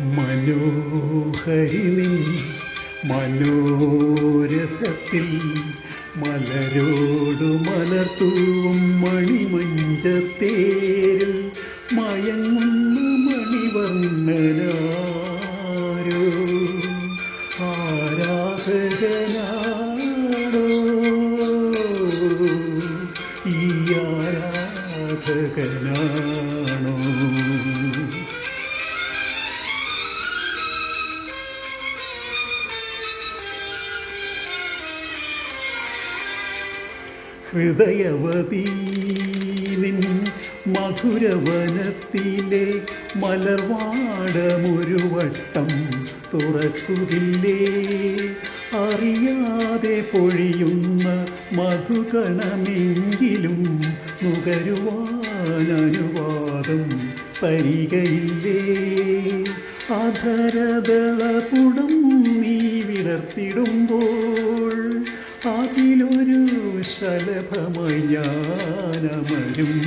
മനോഹരിനിൻ മനോരസത്തിൽ മലരോടു മലർത്തും മണിമഞ്ചത്തേരിൽ മയങ്ങുന്ന മണിവർണനാരോ? ആരാധകനാണോ? ഈ ആരാധകനാണോ? ഹൃദയവതീനിൻ മധുരവനത്തിലെ മലർവാടമൊരു വട്ടം തുറക്കുകില്ലേ? അറിയാതെ പൊഴിയുന്ന മധുകണമെങ്കിലും നുകരുവാനനുവാദം തരികയില്ലേ? അധരദളപുടം നീ വിടർത്തിടുമ്പോൾ അതിലൊരു ശലഭമയാനമരും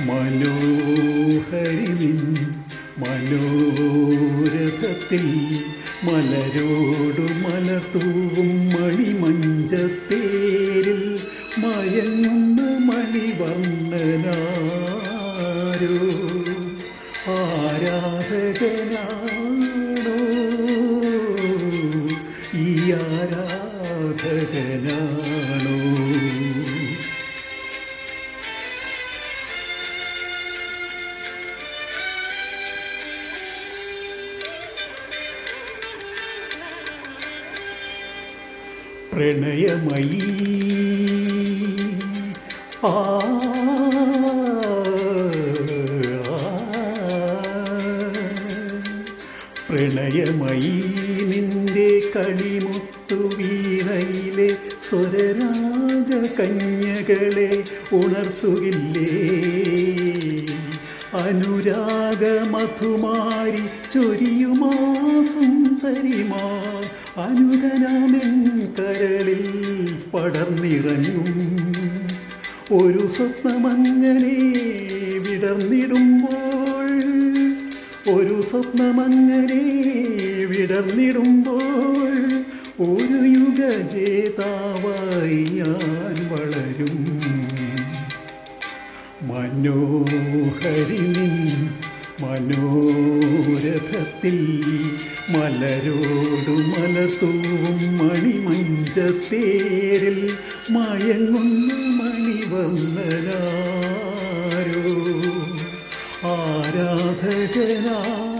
മനോഹരിവിൻ മനോരഥത്തിൽ മലരോടു മലത്തൂവും മണിമഞ്ചത്തേരിൽ മയങ്ങുന്ന മണിവർണനാരോ. ആരാധകനാണോ? ആരാധകനാണോ പ്രണയമയീ ആ പ്രണയമയീ നിന്റെ കളിമുത്തു വീണയിലെ സ്വരരാഗ കന്യകളെ ഉണർത്തുകില്ലേ? അനുരാഗ മധുമാരി ചൊരിയുമാ സുന്ദരിമാ? അനുഗനാമെൻ കരളിൽ പടർന്നിറങ്ങും. ഒരു സ്വപ്നമങ്ങനെ വിടർന്നിടുമ്പോൾ ഒരു സ്വപ്നമങ്ങനെ വിടർന്നിടുമ്പോൾ ഒരു യുഗജേതാവായി ഞാൻ വളരും. മനോഹരിനിൻ മനോരഥത്തിൽ മലരോടു മലസൂം മണിമഞ്ചത്തേരിൽ മയങ്ങുന്ന മണിവന്ദനാരോ. ആരാധകനാണോ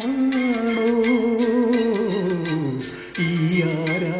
ഈ ആരാധകനാണോ